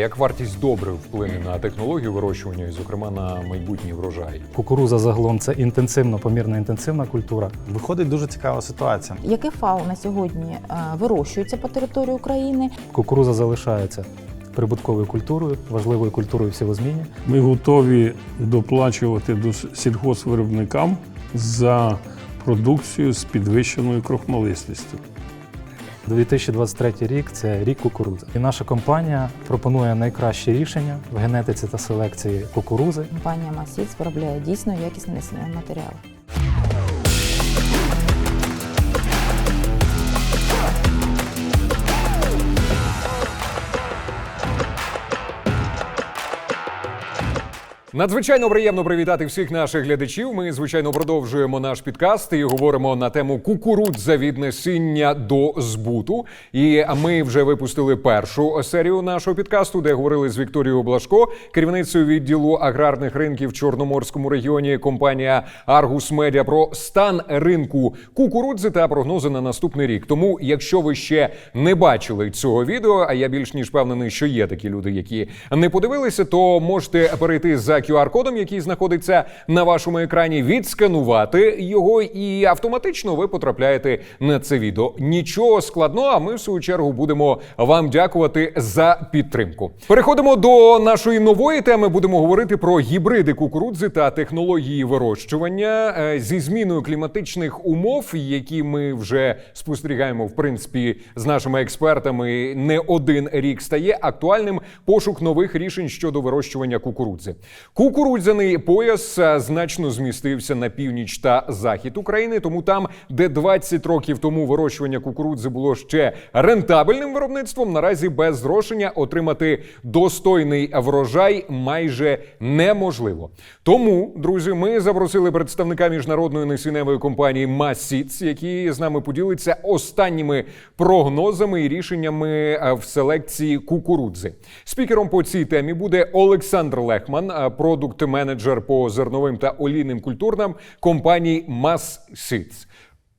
Як вартість добрив вплине на технологію вирощування і, зокрема, на майбутній врожай? Кукуруза загалом це інтенсивно, помірно інтенсивна культура. Виходить дуже цікава ситуація. Яке фау на сьогодні е, вирощується по території України? Кукуруза залишається прибутковою культурою, важливою культурою в сівозміні. Ми готові доплачувати до сільгоспвиробникам за продукцію з підвищеною крохмалистістю. 2023 рік це рік кукурудзи. І наша компанія пропонує найкращі рішення в генетиці та селекції кукурузи. Компанія Масіц виробляє дійсно якісний матеріал. Надзвичайно приємно привітати всіх наших глядачів. Ми звичайно продовжуємо наш підкаст і говоримо на тему кукурудза від насіння до збуту. І ми вже випустили першу серію нашого підкасту, де говорили з Вікторією Блашко, керівницею відділу аграрних ринків в Чорноморському регіоні. Компанія Аргус Медіа про стан ринку кукурудзи та прогнози на наступний рік. Тому, якщо ви ще не бачили цього відео, а я більш ніж впевнений, що є такі люди, які не подивилися, то можете перейти за QR-кодом, який знаходиться на вашому екрані, відсканувати його, і автоматично ви потрапляєте на це відео. Нічого складного. А ми в свою чергу будемо вам дякувати за підтримку. Переходимо до нашої нової теми. Будемо говорити про гібриди кукурудзи та технології вирощування Е, зі зміною кліматичних умов, які ми вже спостерігаємо, в принципі, з нашими експертами не один рік стає актуальним пошук нових рішень щодо вирощування кукурудзи. Кукурудзяний пояс е, значно змістився на північ та захід України, тому там, де 20 років тому вирощування кукурудзи було ще рентабельним виробництвом, наразі без зрошення отримати достойний врожай майже неможливо. Тому, друзі, ми запросили представника міжнародної насінневої компанії Масіц, який з нами поділиться останніми прогнозами і рішеннями е, в селекції кукурудзи. Спікером по цій темі буде Олександр Лехман, е, продукт-менеджер по зерновим та олійним культурам компанії Масіц.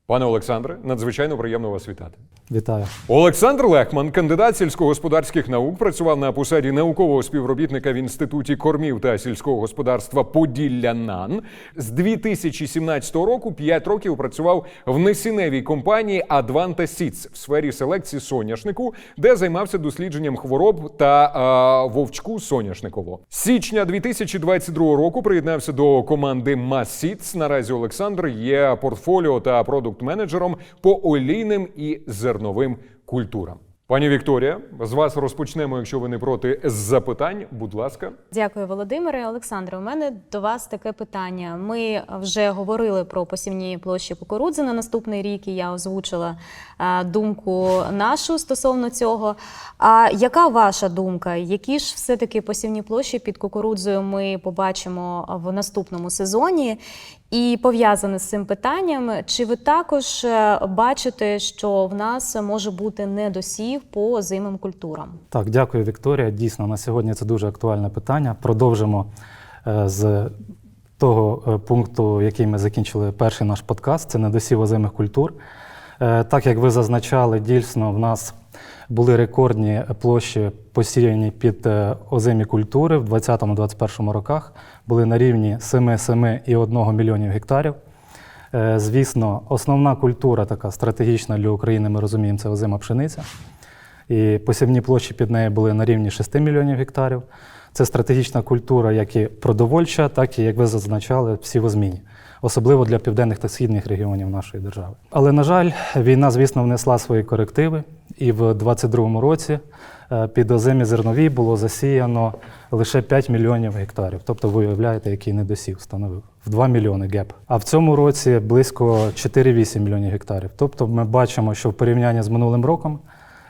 Пане Олександре, надзвичайно приємно вас вітати. Вітаю. Олександр Лехман, кандидат сільськогосподарських наук, працював на посаді наукового співробітника в інституті кормів та сільського господарства Поділля НАН. З 2017 року 5 років працював в несіневій компанії Advanta Seeds в сфері селекції соняшнику, де займався дослідженням хвороб та е, вовчку соняшникового. З січня 2022 року приєднався до команди Масіц. Наразі Олександр є портфоліо та продукт-менеджером по олійним і зерновим культурам. Пані Вікторія, з вас розпочнемо, якщо ви не проти, з запитань. Будь ласка. Дякую, Володимире. Олександре, у мене до вас таке питання. Ми вже говорили про посівні площі кукурудзи на наступний рік, і я озвучила е, думку нашу стосовно цього. А яка ваша думка? Які ж все-таки посівні площі під кукурудзою ми побачимо в наступному сезоні? І пов'язане з цим питанням, чи ви також е, бачите, що в нас може бути недосів по озимим культурам? Так, дякую, Вікторія. Дійсно, на сьогодні це дуже актуальне питання. Продовжимо е, з того е, пункту, який ми закінчили перший наш подкаст. Це недосів озимих культур. Е, Так як ви зазначали, дійсно в нас були рекордні площі посіяні під е, озимі культури в 2020-2021 роках. Були на рівні 7-7,1 мільйонів гектарів. Е, Звісно, основна культура така стратегічна для України, ми розуміємо, це озима пшениця. І посівні площі під нею були на рівні 6 мільйонів гектарів. Це стратегічна культура, як і продовольча, так і, як ви зазначали, всі сівозмінні, особливо для південних та східних регіонів нашої держави. Але, на жаль, війна, звісно, внесла свої корективи, і в 2022 році е, під озимі зернові було засіяно лише 5 мільйонів гектарів. Тобто, ви уявляєте, який недосів становив в 2 мільйони геп. А в цьому році близько 4-8 мільйонів гектарів. Тобто, ми бачимо, що в порівнянні з минулим роком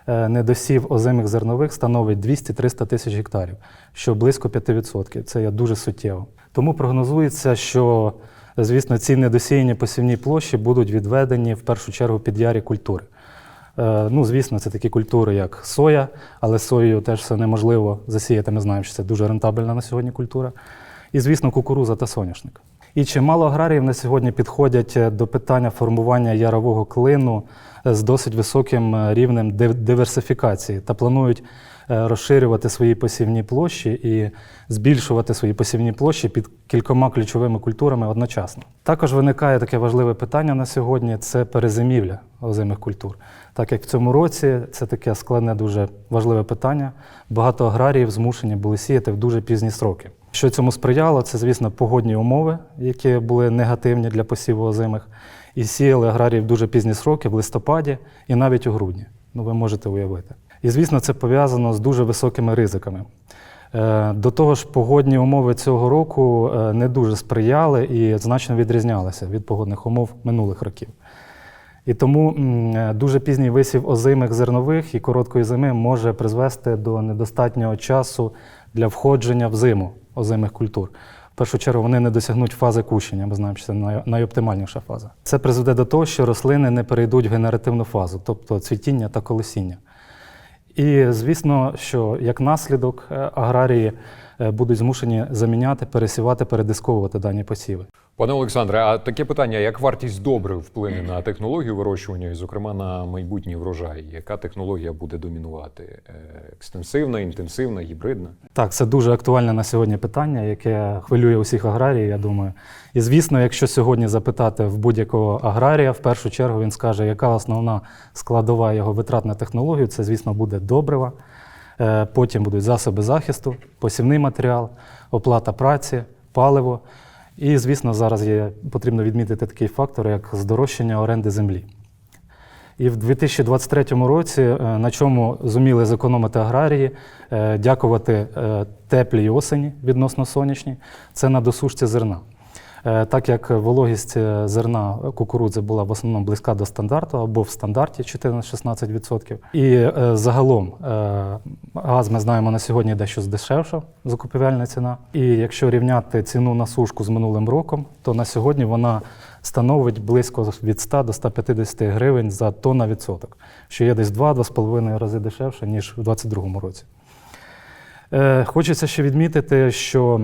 е, недосів озимих зернових становить 200-300 тисяч гектарів, що близько 5%. Це є дуже суттєво. Тому прогнозується, що, звісно, ці недосіяні посівні площі будуть відведені в першу чергу під ярі культури. Е, Ну, звісно, це такі культури, як соя, але соєю теж все неможливо засіяти. Ми знаємо, що це дуже рентабельна на сьогодні культура. І, звісно, кукуруза та соняшник. І чимало аграріїв на сьогодні підходять е, до питання формування ярового клину е, з досить високим рівнем диверсифікації та планують розширювати свої посівні площі і збільшувати свої посівні площі під кількома ключовими культурами одночасно. Також виникає таке важливе питання на сьогодні це перезимівля озимих культур. Так як в цьому році це таке складне, дуже важливе питання. Багато аграріїв змушені були сіяти в дуже пізні строки. Що цьому сприяло, це, звісно, погодні умови, які були негативні для посіву озимих. І сіяли аграрії в дуже пізні сроки в листопаді і навіть у грудні. Ну, ви можете уявити. І, звісно, це пов'язано з дуже високими ризиками. Е, До того ж, погодні умови цього року е, не дуже сприяли і значно відрізнялися від погодних умов минулих років. І тому е, дуже пізній висів озимих зернових і короткої зими може призвести до недостатнього часу для входження в зиму озимих культур. В першу чергу вони не досягнуть фази кущення, ми знаємо, що це найоптимальніша фаза. Це призведе до того, що рослини не перейдуть в генеративну фазу, тобто цвітіння та колосіння. І звісно, що як наслідок е, аграрії будуть змушені заміняти, пересівати, передисковувати дані посіви. Пане Олександре, а таке питання: як вартість добрив вплине на технологію вирощування, і, зокрема, на майбутній врожай? Яка технологія буде домінувати? Е, Екстенсивна, інтенсивна, гібридна? Так, це дуже актуальне на сьогодні питання, яке хвилює усіх аграріїв, я думаю. І звісно, якщо сьогодні запитати в будь-якого аграрія, в першу чергу він скаже, яка основна складова його витрат на технологію, це, звісно, буде добрива, е, потім будуть засоби захисту, посівний матеріал, оплата праці, паливо. І, звісно, зараз є, потрібно відмітити такий фактор, як здорожчання оренди землі. І в 2023 році, е, на чому зуміли зекономити аграрії, е, дякувати е, теплій осені відносно сонячній, це на досушці зерна. Е, Так як вологість е, зерна кукурудзи була в основному близька до стандарту або в стандарті 14-16%. І е, загалом газ ми знаємо на сьогодні дещо здешевшав закупівельна ціна. І якщо рівняти ціну на сушку з минулим роком, то на сьогодні вона становить близько від 100 до 150 гривень за тонна відсоток, що є десь 2-2,5 рази дешевше, ніж у 2022 році. Хочеться ще відмітити, що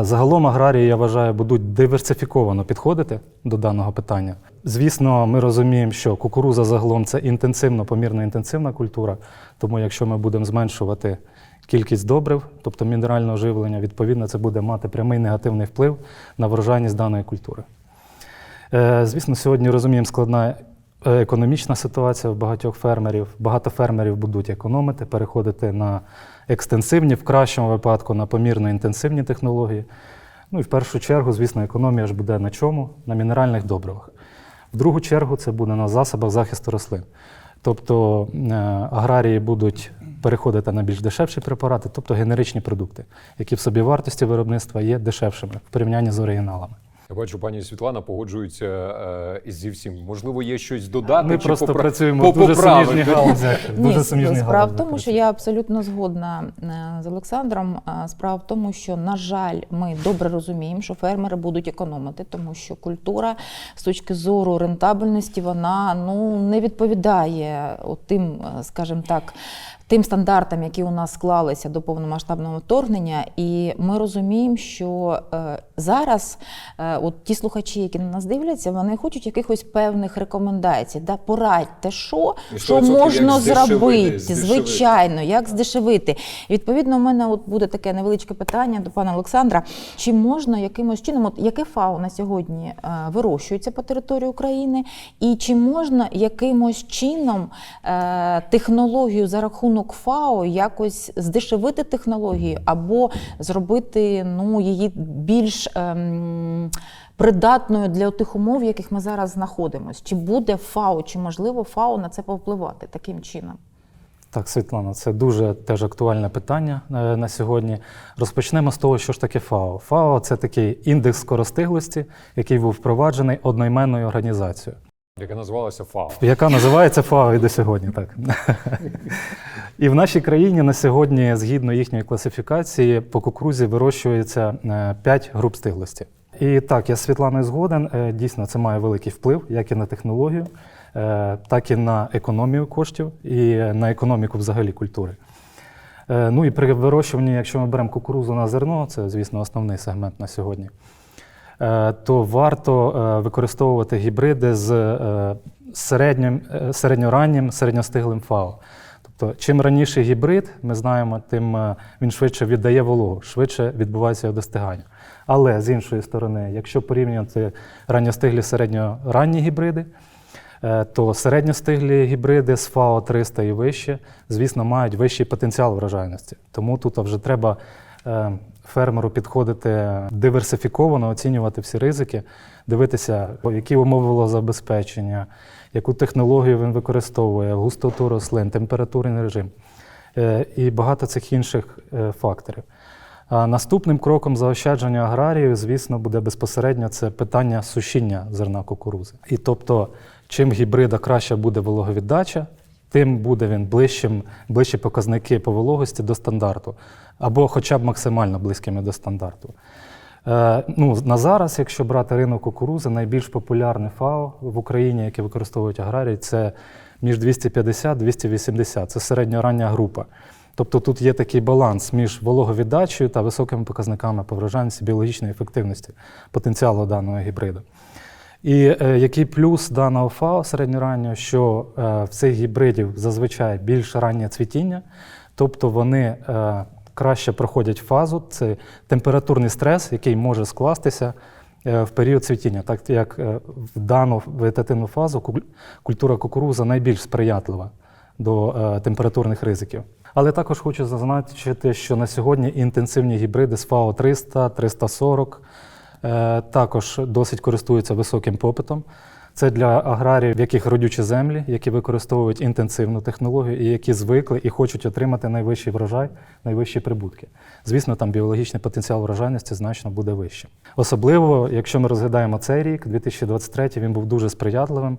загалом аграрії, я вважаю, будуть диверсифіковано підходити до даного питання. Звісно, ми розуміємо, що кукуруза загалом це інтенсивно, помірно інтенсивна культура, тому якщо ми будемо зменшувати кількість добрив, тобто мінерального живлення, відповідно, це буде мати прямий негативний вплив на врожайність даної культури. Е, Звісно, сьогодні розуміємо складна е, економічна ситуація в багатьох фермерів. Багато фермерів будуть економити, переходити на екстенсивні, в кращому випадку на помірно інтенсивні технології. Ну і в першу чергу, звісно, економія ж буде на чому? На мінеральних добривах. В другу чергу це буде на засобах захисту рослин. Тобто е, аграрії будуть переходити на більш дешевші препарати, тобто генеричні продукти, які в собі вартості виробництва є дешевшими в порівнянні з оригіналами. Я бачу, пані Світлана погоджується е, зі всім. Можливо, є щось додати. Ми чи просто попра- працюємо в дуже суміжні галузі. Дуже суміжні справа в тому, що я абсолютно згодна е, з Олександром. Е, Справа в тому, що на жаль, ми добре розуміємо, що фермери будуть економити, тому що культура з точки зору рентабельності вона ну не відповідає тим, е, скажімо так. Тим стандартам, які у нас склалися до повномасштабного вторгнення, і ми розуміємо, що е, зараз е, от ті слухачі, які на нас дивляться, вони хочуть якихось певних рекомендацій. Да, порадьте, що, що можна зробити, звичайно, як здешевити. І, відповідно, у мене от буде таке невеличке питання до пана Олександра: чи можна якимось чином, от яке ФАО на сьогодні е, вирощується по території України, і чи можна якимось чином технологію за рахунок ФАО якось здешевити технологію або зробити ну, її більш. ем, Придатною для тих умов, в яких ми зараз знаходимося, чи буде ФАО, чи можливо ФАО на це повпливати таким чином? Так, Світлана, це дуже теж актуальне питання е, на сьогодні. Розпочнемо з того, що ж таке ФАО. ФАО це такий індекс скоростиглості, який був впроваджений одноіменною організацією. Яка називалася ФАО. яка називається ФАО і до сьогодні. Так. І в нашій країні на сьогодні, згідно їхньої класифікації, по кукурузі вирощується 5 груп стиглості. І так, я з Світланою згоден. Е, Дійсно, це має великий вплив як і на технологію, е, так і на економію коштів, і на економіку взагалі культури. Е, Ну і при вирощуванні, якщо ми беремо кукурузу на зерно, це, звісно, основний сегмент на сьогодні. Е, то варто е, використовувати гібриди з е, середнім, середньораннім, середньостиглим ФАО. Тобто, чим раніше гібрид, ми знаємо, тим він швидше віддає вологу, швидше відбувається його достигання. Але з іншої сторони, якщо порівнювати ранньостиглі середньоранні гібриди, то середньостиглі гібриди з ФАО 300 і вище, звісно, мають вищий потенціал врожайності. Тому тут вже треба фермеру підходити диверсифіковано, оцінювати всі ризики, дивитися, які умови вологозабезпечення, яку технологію він використовує, густоту рослин, температурний режим е, і багато цих інших е, факторів. А наступним кроком заощадження аграріїв, звісно, буде безпосередньо це питання сушіння зерна кукурузи. І тобто, чим гібрида краща буде вологовіддача, тим буде він ближчим, ближчі показники по вологості до стандарту, або хоча б максимально близькими до стандарту. Е, ну, на зараз, якщо брати ринок кукурузи, найбільш популярне ФАО в Україні, яке використовують аграрії, це між 250-280. Це середньорання група. Тобто тут є такий баланс між вологовіддачею та високими показниками по врожайності біологічної ефективності потенціалу даного гібриду. І е, який плюс даного ФАО середньораннього, що е, в цих гібридів зазвичай більш раннє цвітіння, тобто вони е, краще проходять фазу, це температурний стрес, який може скластися е, в період цвітіння, так як е, в дану вегетативну фазу ку- культура кукуруза найбільш сприятлива до е, температурних ризиків. Але також хочу зазначити, що на сьогодні інтенсивні гібриди з ФАО 300, 340 е, також досить користуються високим попитом. Це для аграріїв, в яких родючі землі, які використовують інтенсивну технологію і які звикли і хочуть отримати найвищий врожай, найвищі прибутки. Звісно, там біологічний потенціал врожайності значно буде вищим. Особливо, якщо ми розглядаємо цей рік, 2023, він був дуже сприятливим,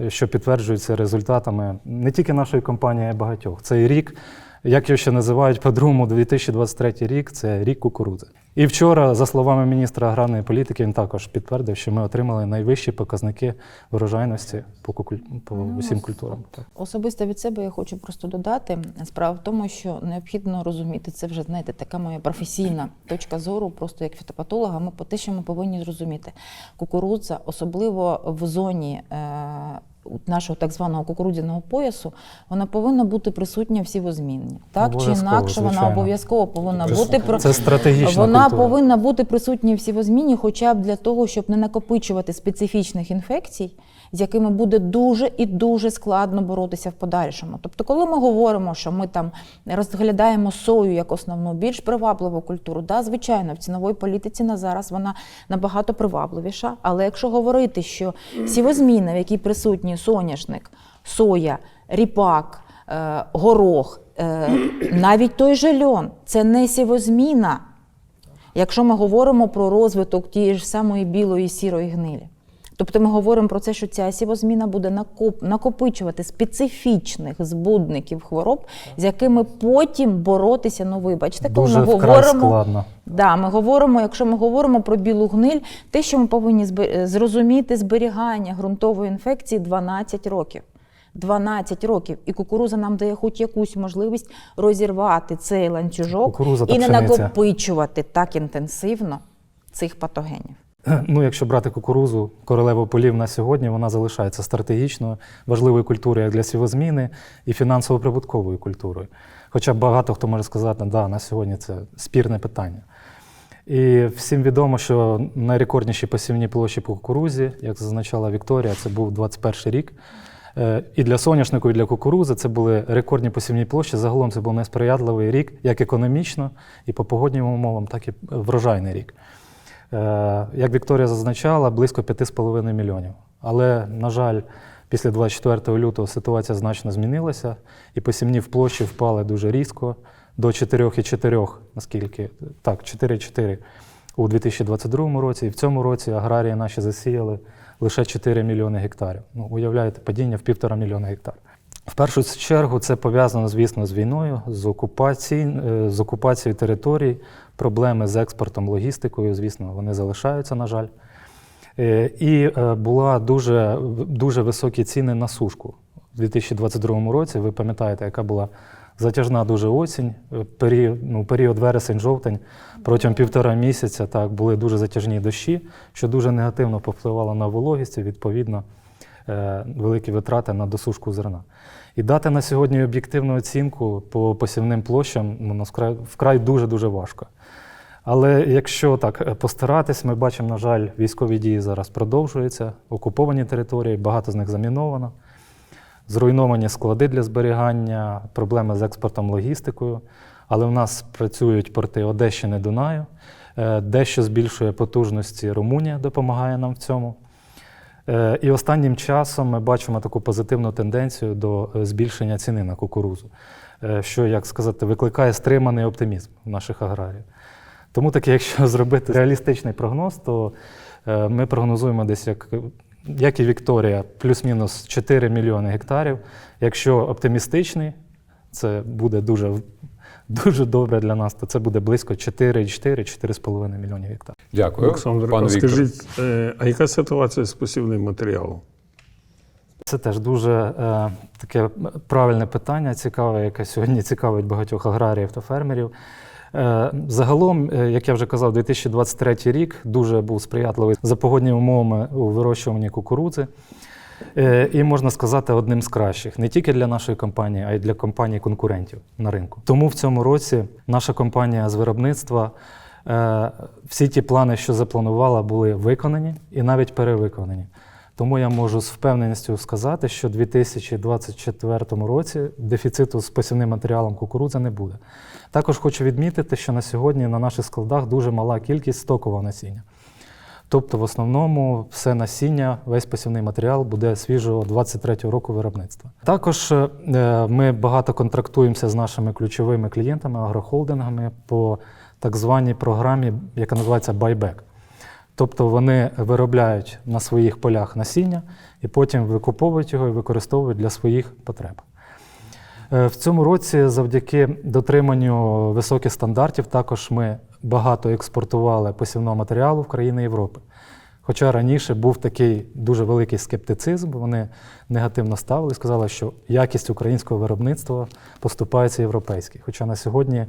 е, що підтверджується результатами не тільки нашої компанії, а й багатьох. Цей рік, як його ще називають по-другому, 2023 рік це рік кукурудзи. І вчора, за словами міністра аграрної політики, він також підтвердив, що ми отримали найвищі показники врожайності по, кукуль... по Ну, усім культурам. Особисто від себе я хочу просто додати. Справа в тому, що необхідно розуміти, це вже знаєте, така моя професійна точка зору, просто як фітопатолога. Ми по те, що ми повинні зрозуміти. Кукурудза, особливо в зоні. Е- Нашого так званого кукурудзяного поясу вона повинна бути присутня в сівозмінні. Так чи інакше вона обов'язково повинна бути про Це стратегічна вона повинна бути присутня в сівозміні, хоча б для того, щоб не накопичувати специфічних інфекцій, з якими буде дуже і дуже складно боротися в подальшому. Тобто, коли ми говоримо, що ми там розглядаємо сою як основну більш привабливу культуру, да, звичайно, в ціновій політиці на зараз вона набагато привабливіша. Але якщо говорити, що сівозміна, в якій присутній соняшник, соя, ріпак, е, горох, е, навіть той же льон, це не сівозміна, якщо ми говоримо про розвиток тієї ж самої білої сірої гнилі. Тобто ми говоримо про це, що ця сівозміна буде накоп, накопичувати специфічних збудників хвороб, з якими потім боротися. Ну, ви бачите, коли Дуже ми говоримо. складно. Да, ми говоримо, якщо ми говоримо про білу гниль, те, що ми повинні зрозуміти зберігання ґрунтової інфекції 12 років. 12 років. І кукуруза нам дає хоч якусь можливість розірвати цей ланцюжок Кукурудза та і не пшениця. накопичувати так інтенсивно цих патогенів. Ну, якщо брати кукурузу, королеву полів на сьогодні, вона залишається стратегічно важливою культурою як для сівозміни і фінансово-прибутковою культурою. Хоча багато хто може сказати, да, на сьогодні це спірне питання. І всім відомо, що найрекордніші посівні площі по кукурузі, як зазначала Вікторія, це був 21 рік. Е, І для соняшнику, і для кукурузи це були рекордні посівні площі. Загалом це був несприятливий рік, як економічно, і по погоднім умовам, так і врожайний рік. Е, Як Вікторія зазначала, близько 5,5 мільйонів. Але, на жаль, після 24 лютого ситуація значно змінилася, і посівні в площі впали дуже різко до 4,4, наскільки так, 4,4 у 2022 році. І в цьому році аграрії наші засіяли лише 4 мільйони гектарів. Ну, уявляєте, падіння в півтора мільйона гектар. В першу чергу це пов'язано, звісно, з війною, з, окупацій, е, з окупацією територій, проблеми з експортом, логістикою, звісно, вони залишаються, на жаль. Е, І е, була дуже, дуже високі ціни на сушку. У 2022 році, ви пам'ятаєте, яка була Затяжна дуже осінь, е, період, ну, період вересень-жовтень протягом півтора місяця так, були дуже затяжні дощі, що дуже негативно повпливало на вологість і відповідно е, великі витрати на досушку зерна. І дати на сьогодні об'єктивну оцінку по посівним площам ну, вкрай, дуже-дуже важко. Але якщо так е, постаратись, ми бачимо, на жаль, військові дії зараз продовжуються, окуповані території, багато з них заміновано, зруйновані склади для зберігання, проблеми з експортом, логістикою. Але в нас працюють порти Одещини, Дунаю, Е, дещо збільшує потужності Румунія, допомагає нам в цьому. Е, І останнім часом ми бачимо таку позитивну тенденцію до е, збільшення ціни на кукурузу, що, як сказати, викликає стриманий оптимізм в наших аграріїв. Тому таки, якщо зробити реалістичний прогноз, то ми прогнозуємо десь як, як і Вікторія, плюс-мінус 4 мільйони гектарів. Якщо оптимістичний, це буде дуже, дуже добре для нас, то це буде близько 4,4-4,5 мільйонів гектарів. Дякую, Олександр, Віктор. скажіть, е, а яка ситуація з посівним матеріалом? Це теж дуже е, таке правильне питання, цікаве, яке сьогодні цікавить багатьох аграріїв та фермерів. Е, загалом, е, як я вже казав, 2023 рік дуже був сприятливий за погодніми умовами у вирощуванні кукурудзи. Е, і можна сказати, одним з кращих не тільки для нашої компанії, а й для компаній конкурентів на ринку. Тому в цьому році наша компанія з виробництва всі ті плани, що запланувала, були виконані і навіть перевиконані. Тому я можу з впевненістю сказати, що в 2024 році дефіциту з посівним матеріалом кукурудзи не буде. Також хочу відмітити, що на сьогодні на наших складах дуже мала кількість стокового насіння. Тобто, в основному, все насіння, весь посівний матеріал буде свіжого 23-го року виробництва. Також е, ми багато контрактуємося з нашими ключовими клієнтами, агрохолдингами по так званій програмі, яка називається Buyback. Тобто вони виробляють на своїх полях насіння і потім викуповують його і використовують для своїх потреб. Е, В цьому році, завдяки дотриманню високих стандартів, також ми багато експортували посівного матеріалу в країни Європи. Хоча раніше був такий дуже великий скептицизм, вони негативно ставили, сказали, що якість українського виробництва поступається європейській. Хоча на сьогодні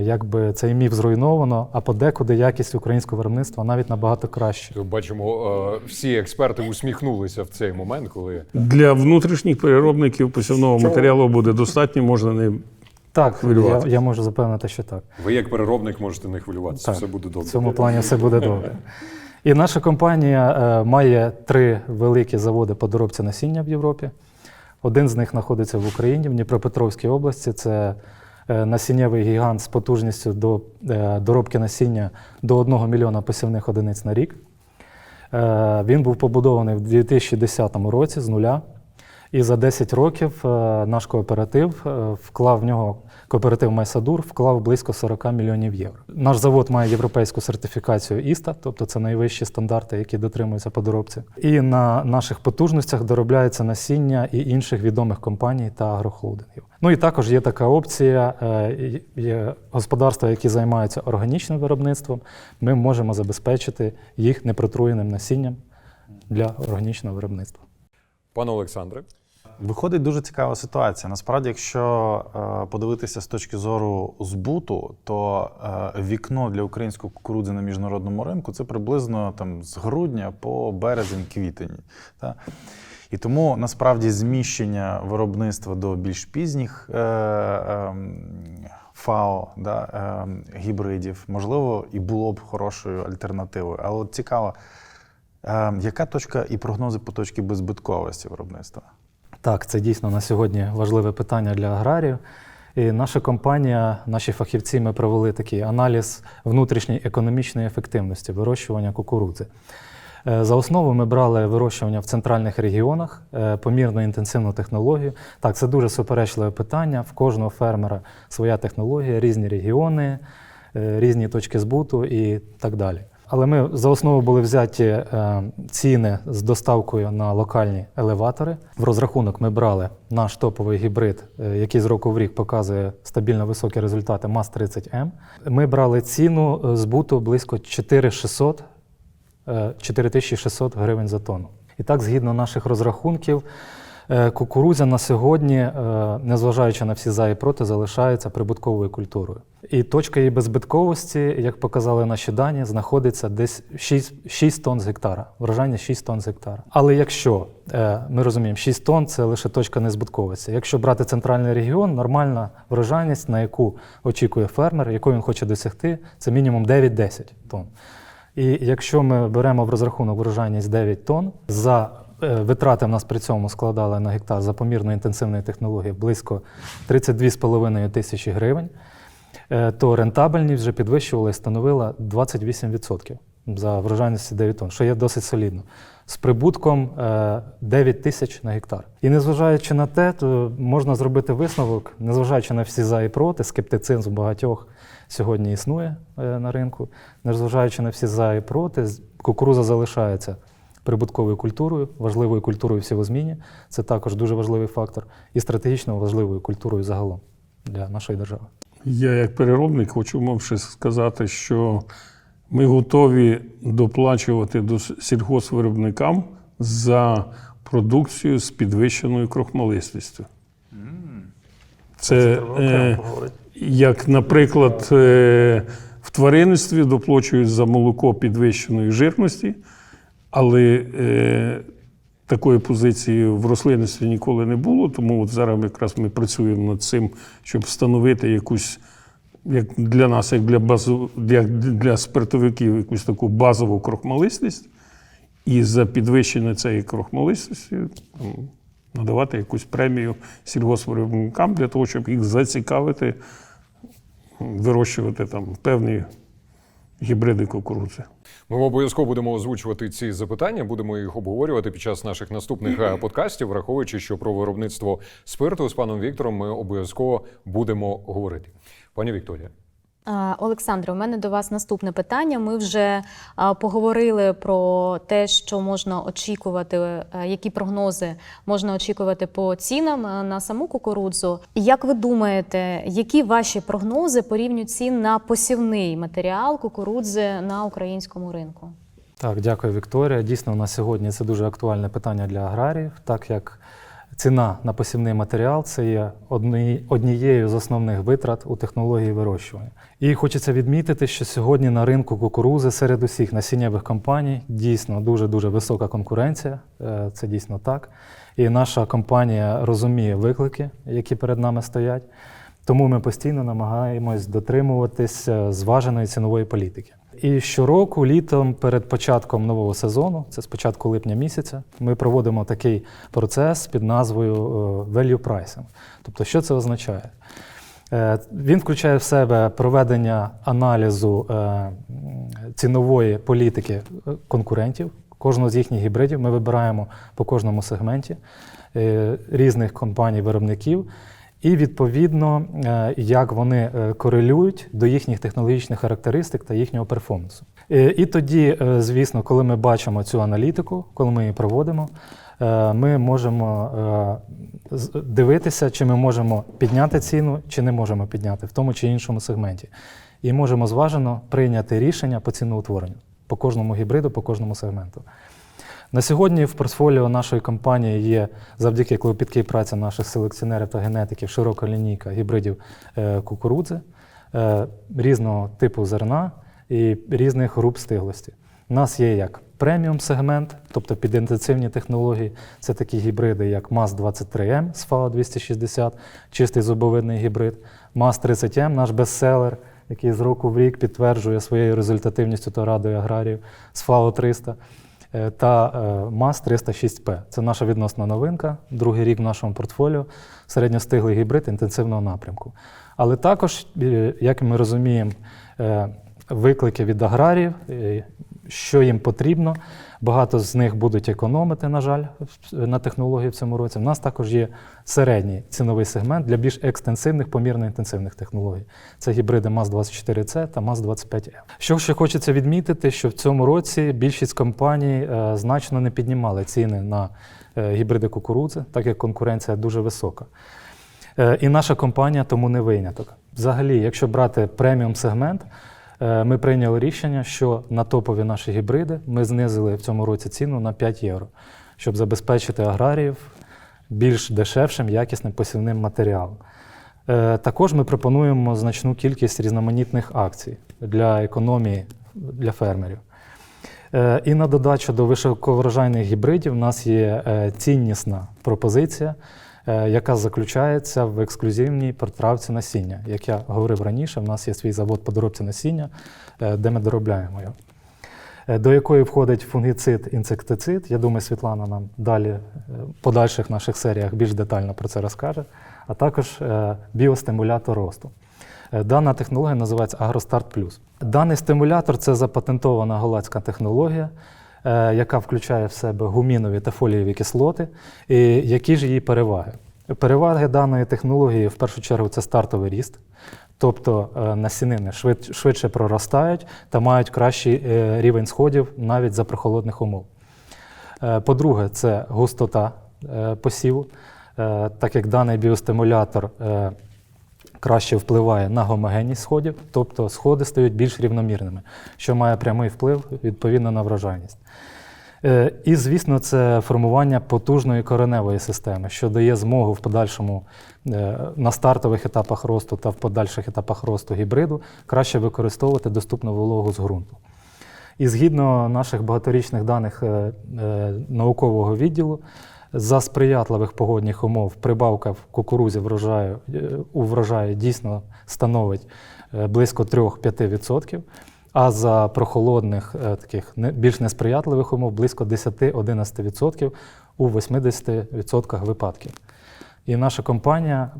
якби цей міф зруйновано, а подекуди якість українського виробництва навіть набагато краще. Бачимо, е, всі експерти усміхнулися в цей момент, коли Для внутрішніх переробників посівного матеріалу буде достатньо, можна не Так, я, я можу запевнити, що так. ви як переробник можете не хвилюватися, Так, все буде В цьому плані все буде добре. І наша компанія е, має три великі заводи по доробці насіння в Європі. Один з них знаходиться в Україні, в Дніпропетровській області. Це е, насіннєвий гігант з потужністю до е, доробки насіння до 1 мільйона посівних одиниць на рік. Е, Він був побудований в 2010 році з нуля. І за 10 років е, наш кооператив е, вклав в нього кооператив Майсадур вклав близько 40 мільйонів євро. Наш завод має європейську сертифікацію ІСТА, тобто це найвищі стандарти, які дотримуються по доробці. І на наших потужностях доробляється насіння і інших відомих компаній та агрохолдингів. Ну і також є така опція: е, є господарства, які займаються органічним виробництвом. Ми можемо забезпечити їх непротруєним насінням для органічного виробництва. Пане Олександре, Виходить дуже цікава ситуація. Насправді, якщо е, подивитися з точки зору збуту, то е, вікно для української кукурудзи на міжнародному ринку це приблизно там з грудня по березень-квітень. І тому насправді зміщення виробництва до більш пізніх е, е, ФАО да, е, гібридів, можливо, і було б хорошою альтернативою. Але от цікаво, е, яка точка і прогнози по точці беззбитковості виробництва? Так, це дійсно на сьогодні важливе питання для аграріїв. І наша компанія, наші фахівці, ми провели такий аналіз внутрішньої економічної ефективності вирощування кукурудзи. Е, За основу ми брали вирощування в центральних регіонах, е, помірно інтенсивну технологію. Так, це дуже суперечливе питання. В кожного фермера своя технологія, різні регіони, е, різні точки збуту і так далі. Але ми за основу були взяті е, ціни з доставкою на локальні елеватори. В розрахунок ми брали наш топовий гібрид, е, який з року в рік показує стабільно високі результати МАЗ-30М. Ми брали ціну е, збуту близько 4600 е, 4600 гривень за тонну. І так, згідно наших розрахунків, Кукурудзя на сьогодні, е, незважаючи на всі за і проти, залишається прибутковою культурою. І точка її беззбитковості, як показали наші дані, знаходиться десь 6, 6 тонн з гектара. Врожання 6 тонн з гектара. Але якщо е, ми розуміємо, 6 тонн це лише точка незбитковості. Якщо брати центральний регіон, нормальна врожайність, на яку очікує фермер, яку він хоче досягти, це мінімум 9-10 тонн. І якщо ми беремо в розрахунок врожайність 9 тонн, за е, витрати в нас при цьому складали на гектар за помірно інтенсивної технології близько 32,5 тисячі гривень, е, то рентабельність вже підвищувала і становила 28% за врожайності 9 тонн, що є досить солідно. З прибутком е, 9 тисяч на гектар. І незважаючи на те, то можна зробити висновок, незважаючи на всі за і проти, скептицизм багатьох сьогодні існує е, на ринку. Незважаючи на всі за і проти, кукуруза залишається прибутковою культурою, важливою культурою в сівозміні. Це також дуже важливий фактор, і стратегічно важливою культурою загалом для нашої держави. Я, як переробник, хочу вам ще сказати, що ми готові доплачувати до сільгоспвиробникам за продукцію з підвищеною крохмалистістю. Це, е, як, наприклад, е, в тваринництві доплачують за молоко підвищеної жирності, але е, такої позиції в рослинництві ніколи не було. Тому от зараз якраз ми працюємо над цим, щоб встановити якусь, як для нас, як для базу, як для спиртовиків, якусь таку базову крохмалистість. І за підвищення цієї крохмалистості надавати якусь премію сільгоспвиробникам для того, щоб їх зацікавити вирощувати там певні гібриди кукурудзи. Ми обов'язково будемо озвучувати ці запитання, будемо їх обговорювати під час наших наступних е, подкастів, враховуючи, що про виробництво спирту з паном Віктором ми обов'язково будемо говорити. Пані Вікторія. Олександре, у мене до вас наступне питання. Ми вже поговорили про те, що можна очікувати, е, які прогнози можна очікувати по цінам е, на саму кукурудзу. Як ви думаєте, які ваші прогнози по рівню цін на посівний матеріал кукурудзи на українському ринку? Так, дякую, Вікторія. Дійсно, на сьогодні це дуже актуальне питання для аграріїв, так як ціна на посівний матеріал це є однією з основних витрат у технології вирощування. І хочеться відмітити, що сьогодні на ринку кукурузи серед усіх насіннєвих компаній дійсно дуже дуже висока конкуренція. Е, Це дійсно так. І наша компанія розуміє виклики, які перед нами стоять. Тому ми постійно намагаємось дотримуватись е, зваженої цінової політики. І щороку, літом, перед початком нового сезону, це з початку липня місяця, ми проводимо такий процес під назвою е, value pricing. Тобто, що це означає? Е, Він включає в себе проведення аналізу е, цінової політики конкурентів. Кожного з їхніх гібридів ми вибираємо по кожному сегменті різних компаній-виробників, і відповідно, е, як вони е, корелюють до їхніх технологічних характеристик та їхнього перформансу. Е, І тоді, звісно, коли ми бачимо цю аналітику, коли ми її проводимо, ми можемо дивитися, чи ми можемо підняти ціну, чи не можемо підняти в тому чи іншому сегменті. І можемо зважено прийняти рішення по ціноутворенню по кожному гібриду, по кожному сегменту. На сьогодні в портфоліо нашої компанії є завдяки клопіткій праці наших селекціонерів та генетиків широка лінійка гібридів е, кукурудзи е, різного типу зерна і різних груп стиглості. У нас є як преміум сегмент, тобто під інтенсивні технології. Це такі гібриди, як МАЗ-23М з ФАО 260, чистий зубовидний гібрид, МАЗ-30М, наш бестселер, який з року в рік підтверджує своєю результативністю та радою аграріїв з ФАО 300 е, та е, МАЗ 306П. Це наша відносна новинка, другий рік в нашому портфоліо, середньостиглий гібрид інтенсивного напрямку. Але також, е, як ми розуміємо, е, виклики від аграріїв, е, що їм потрібно. Багато з них будуть економити, на жаль, на технології в цьому році. У нас також є середній ціновий сегмент для більш екстенсивних, помірно інтенсивних технологій. Це гібриди МАЗ-24C та МАЗ-25F. Що ще хочеться відмітити, що в цьому році більшість компаній е, значно не піднімали ціни на е, гібриди кукурудзи, так як конкуренція дуже висока. Е, І наша компанія тому не виняток. Взагалі, якщо брати преміум сегмент, ми прийняли рішення, що на топові наші гібриди ми знизили в цьому році ціну на 5 євро, щоб забезпечити аграріїв більш дешевшим, якісним посівним матеріалом. Е, Також ми пропонуємо значну кількість різноманітних акцій для економії для фермерів. Е, І на додачу до високоврожайних гібридів у нас є е, ціннісна пропозиція, е, яка заключається в ексклюзивній протравці насіння. Як я говорив раніше, в нас є свій завод по доробці насіння, е, де ми доробляємо його. Е, До якої входить фунгіцид, інсектицид. Я думаю, Світлана нам далі е, в подальших наших серіях більш детально про це розкаже, а також е, біостимулятор росту. Е, Дана технологія називається Агростарт Плюс. Даний стимулятор це запатентована голландська технологія, е, яка включає в себе гумінові та фолієві кислоти. І які ж її переваги? Переваги даної технології в першу чергу це стартовий ріст, тобто е, насінини швидше проростають та мають кращий е, рівень сходів навіть за прохолодних умов. Е, По-друге, це густота е, посіву, Е, так як даний біостимулятор е, краще впливає на гомогенність сходів, тобто сходи стають більш рівномірними, що має прямий вплив відповідно на врожайність. Е, І, звісно, це формування потужної кореневої системи, що дає змогу в подальшому е, на стартових етапах росту та в подальших етапах росту гібриду краще використовувати доступну вологу з ґрунту. І згідно наших багаторічних даних е, наукового відділу, за сприятливих погодних умов прибавка в кукурузі врожаю, е, у врожаї дійсно становить е, близько 3-5%, а за прохолодних е, таких більш несприятливих умов близько 10-11% у 80% випадків. І наша компанія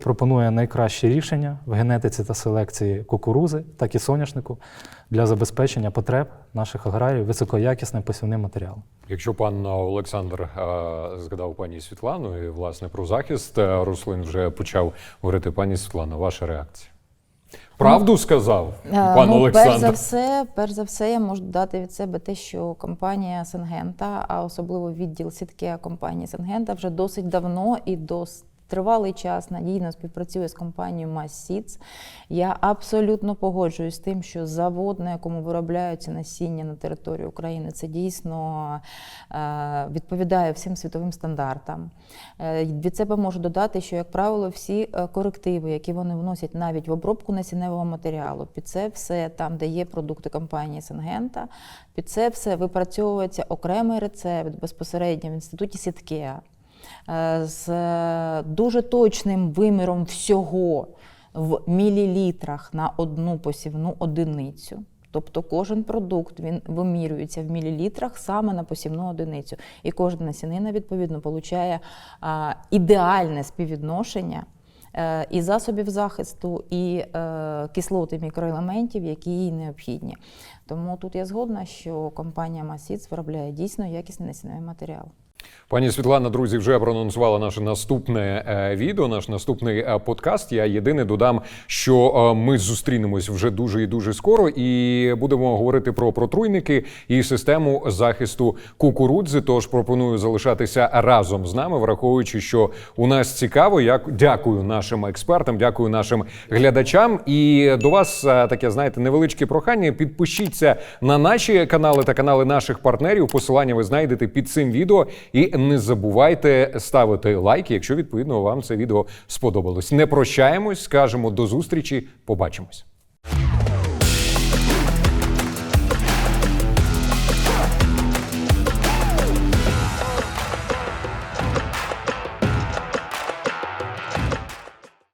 пропонує найкращі рішення в генетиці та селекції кукурузи, так і соняшнику для забезпечення потреб наших аграріїв високоякісним посівним матеріалом. Якщо пан Олександр е, згадав пані Світлану і власне про захист е, рослин вже почав говорити пані Світлана, ваша реакція. Правду сказав Е, пан ну, Олександр? Перш за все, перш за все, я можу дати від себе те, що компанія Сенгента, а особливо відділ сітки компанії Сенгента, вже досить давно і дос- тривалий час надійно співпрацює з компанією Mass Я абсолютно погоджуюсь з тим, що завод, на якому виробляються насіння на території України, це дійсно е, відповідає всім світовим стандартам. Е, Від себе можу додати, що, як правило, всі е, корективи, які вони вносять навіть в обробку насінневого матеріалу, під це все там, де є продукти компанії Сенгента, під це все випрацьовується окремий рецепт безпосередньо в інституті Сіткеа з е, дуже точним виміром всього в мілілітрах на одну посівну одиницю. Тобто кожен продукт він вимірюється в мілілітрах саме на посівну одиницю. І кожна насінина, відповідно, получає ідеальне співвідношення е, і засобів захисту, і е, кислот і мікроелементів, які їй необхідні. Тому тут я згодна, що компанія Масіц виробляє дійсно якісний насінневий матеріал. Пані Світлана, друзі, вже проанонсувала наше наступне е, відео, наш наступний е, подкаст. Я єдине додам, що е, ми зустрінемось вже дуже і дуже скоро, і будемо говорити про протруйники і систему захисту кукурудзи. Тож пропоную залишатися разом з нами, враховуючи, що у нас цікаво. Я дякую нашим експертам, дякую нашим глядачам. І до вас таке знаєте невеличке прохання. Підпишіться на наші канали та канали наших партнерів. Посилання ви знайдете під цим відео. І не забувайте ставити лайки, якщо відповідно вам це відео сподобалось. Не прощаємось, скажемо до зустрічі. Побачимось.